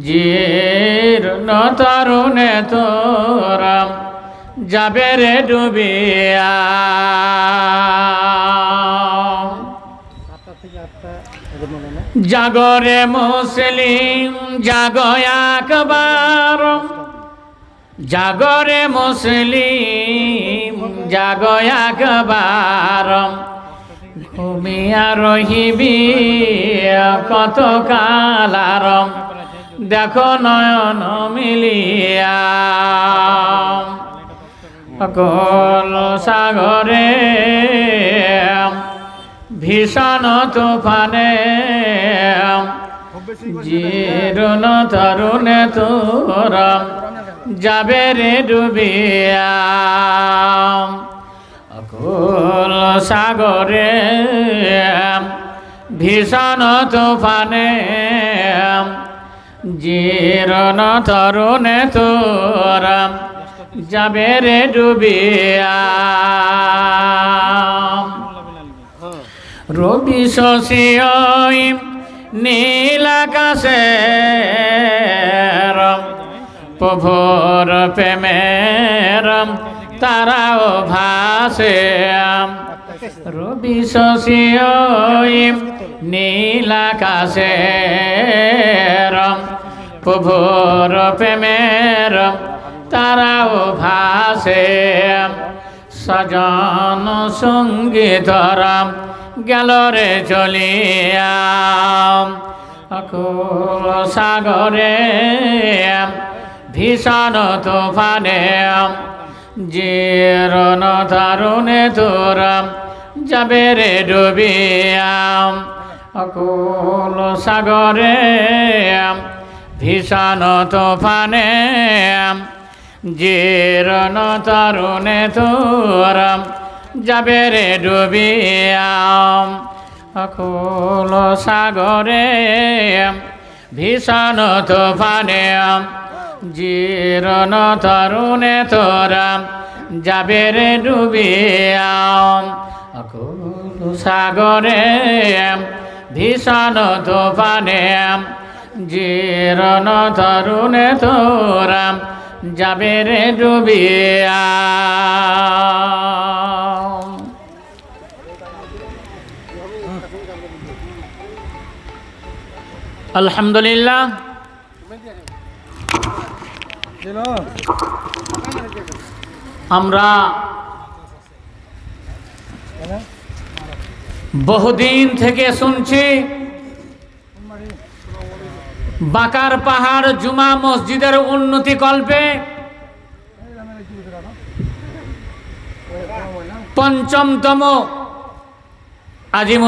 জীর্ণ তরুণে তোরা যাবে রে ডুবিয়া। জাগরে মুসলিম জাগয়াকবার জাগরে মুসলিম জাগয়াকবার ঘুমিয়া রহিবি কত কালার দেখো নয়ন মিলিয়া। কল সাগরে, ভীষণ তুফানে। জীর্ণ তরুণে তোরা যাবে রে ডুবিয়া। সাগরে, ভীষণ তুফানে, জীর্ণ তরুণে তোরা যাবে রে ডুবিয়া। রবি শশী নীল আকাশে প্রভুর প্রেমের তারাও ভাসে। রবি শশী নীল আকাশে প্রভুর প্রেমের, তারাও ভাসে। সজন সঙ্গীতরাম গেল রে চলিয়া। অকুল সাগরে, ভীষণ তুফানে জীর্ণ তারুণে তোরাম যাবে রে ডুবিয়াম। অকুল সাগরে ভীষণ তুফানে জীর্ণ তরুণে তোরাম যাবে রে ডুবিয়াম। অকুল সাগরে ভীষণ তুফানে জীর্ণ তরুণে তোরাম যাবে রে ডুবিয়াম সাগরে, ভীষণ তুফানে জীর্ণ তরুণে তোরাম যাবে রে ডুবিয়া। আলহামদুলিল্লাহ। দিল আমরা বহুদিন থেকে শুনছি বাকার পাহাড় জুমা মসজিদের উন্নতি কল্পে পঞ্চমতম আজিম